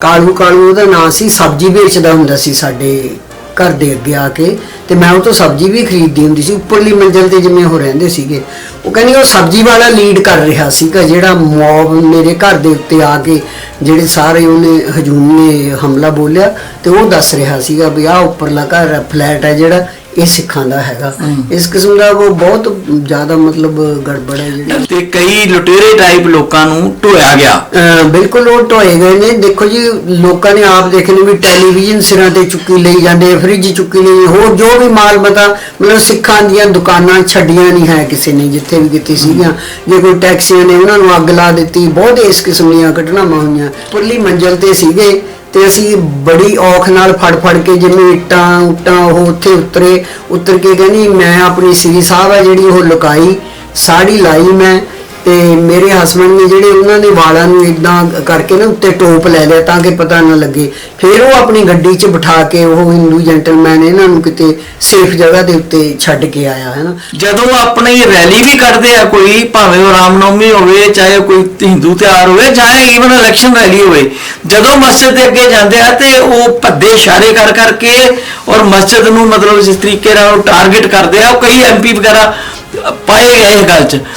ਕਾਲੂ ਕਾਲੂ ਉਹਦਾ ਨਾਂ ਸੀ, ਸਬਜ਼ੀ ਵੇਚਦਾ ਹੁੰਦਾ ਸੀ ਸਾਡੇ ਘਰ ਦੇ ਅੱਗੇ ਆ ਕੇ ਤੇ ਮੈਂ ਉਹ ਤੋਂ ਸਬਜ਼ੀ ਵੀ ਖਰੀਦਦੀ ਹੁੰਦੀ ਸੀ, ਉੱਪਰਲੀ ਮੰਜ਼ਲ ਤੇ ਜਿਵੇਂ ਉਹ ਰਹਿੰਦੇ ਸੀਗੇ। ਉਹ ਕਹਿੰਦੀ ਉਹ ਸਬਜ਼ੀ ਵਾਲਾ ਲੀਡ ਕਰ ਰਿਹਾ ਸੀਗਾ, ਜਿਹੜਾ ਮੌਬ ਮੇਰੇ ਘਰ ਦੇ ਉੱਤੇ ਆ ਕੇ ਜਿਹੜੇ ਸਾਰੇ ਉਹਨੇ ਹਜੂਮ ਨੇ ਹਮਲਾ ਬੋਲਿਆ ਤੇ ਉਹ ਦੱਸ ਰਿਹਾ ਸੀਗਾ ਵੀ ਆਹ ਉੱਪਰਲਾ ਘਰ ਫਲੈਟ ਹੈ ਜਿਹੜਾ ਇਹ ਸਿੱਖਾਂ ਦਾ ਹੈਗਾ ਇਸ ਕਿਸਮ ਦਾ ਉਹ ਬਹੁਤ ਜ਼ਿਆਦਾ ਮਤਲਬ ਗੜਬੜ ਹੈ ਜਿਹੜੀ। ਤੇ ਕਈ ਲੁਟੇਰੇ ਟਾਈਪ ਲੋਕਾਂ ਨੂੰ ਢੋਇਆ ਗਿਆ। ਬਿਲਕੁਲ ਉਹ ਢੋਏ ਗਏ ਨੇ। ਦੇਖੋ ਜੀ ਲੋਕਾਂ ਨੇ ਆਪ ਦੇਖ ਲਿਆ ਵੀ ਟੈਲੀਵਿਜ਼ਨ ਸਿਰਾਂ ਤੇ ਚੁੱਕੀ ਲਈ ਜਾਂਦੇ ਫ੍ਰਿਜ ਚੁੱਕੀ ਲਈ। ਹੋਰ ਜੋ ਵੀ ਮਾਲ ਮਤਾ ਮਤਲਬ ਸਿੱਖਾਂ ਦੀਆਂ ਦੁਕਾਨਾਂ ਛੱਡੀਆਂ ਨਹੀਂ ਹੈ ਕਿਸੇ ਨੇ ਜਿੱਥੇ ਵੀ ਕਿਤੇ ਸੀਗੀਆਂ। ਜੇ ਕੋਈ ਟੈਕਸੀਆਂ ਨੇ ਉਹਨਾਂ ਨੂੰ ਅੱਗ ਲਾ ਦਿੱਤੀ ਬਹੁਤ ਇਸ ਕਿਸਮ ਦੀਆਂ ਘਟਨਾਵਾਂ ਹੋਈਆਂ। ਪੁਰਲੀ ਮੰਜ਼ਲ ਤੇ ਸੀਗੇ। ਤੇ ਅਸੀਂ ਬੜੀ ਔਖ ਨਾਲ ਫੜ ਫੜ ਕੇ ਜਿਵੇਂ ਇੱਟਾਂ, ਉੱਟਾਂ, ਉਹ ਉੱਥੇ ਉਤਰੇ, ਉਤਰ ਕੇ ਕਹਿੰਦੀ, ਮੈਂ ਆਪਣੀ ਸ੍ਰੀ ਸਾਹਿਬ ਹੈ ਜਿਹੜੀ ਉਹ ਲੁਕਾਈ, ਸਾੜੀ ਲਾਈ ਮੈਂ ਤੇ ਮੇਰੇ ਹਸਬੰਡ ਨੇ ਜਿਹੜੇ ਉਹਨਾਂ ਦੇ ਵਾਲਾਂ ਨੂੰ ਇਦਾਂ ਕਰਕੇ ਨਾ ਉੱਤੇ ਟੋਪ ਲੈ ਲਿਆ ਤਾਂ ਕਿ ਪਤਾ ਨਾ ਲੱਗੇ। ਫਿਰ ਉਹ ਆਪਣੀ ਗੱਡੀ 'ਚ ਬਿਠਾ ਕੇ ਉਹ ਹਿੰਦੂ ਜੈਂਟਲਮੈਨ ਇਹਨਾਂ ਨੂੰ ਕਿਤੇ ਸੇਫ ਜਗ੍ਹਾ ਦੇ ਉੱਤੇ ਛੱਡ ਕੇ ਆਇਆ, ਹੈ ਨਾ? ਜਦੋਂ ਆਪਣੀ ਰੈਲੀ ਵੀ ਕੱਢਦੇ ਆ ਕੋਈ, ਭਾਵੇਂ ਉਹ ਰਾਮਨੌਮੀ ਹੋਵੇ ਚਾਹੇ ਕੋਈ ਹਿੰਦੂ ਤਿਉਹਾਰ ਹੋਵੇ ਚਾਹੇ ਈਵਨ ਇਲੈਕਸ਼ਨ ਰੈਲੀ ਹੋਵੇ, ਜਦੋਂ ਮਸਜਿਦ ਦੇ ਅੱਗੇ ਜਾਂਦੇ ਆ ਤੇ ਉਹ ਭੱਦੇ ਇਸ਼ਾਰੇ ਕਰ ਕਰਕੇ ਔਰ ਮਸਜਿਦ ਨੂੰ ਮਤਲਬ ਜਿਸ ਤਰੀਕੇ ਨਾਲ ਉਹ ਟਾਰਗੇਟ ਕਰਦੇ ਆ, ਉਹ ਕਈ ਐਮਪੀ ਵਗੈਰਾ ਪਾਏ ਗਏ ਇਸ ਗੱਲ 'ਚ।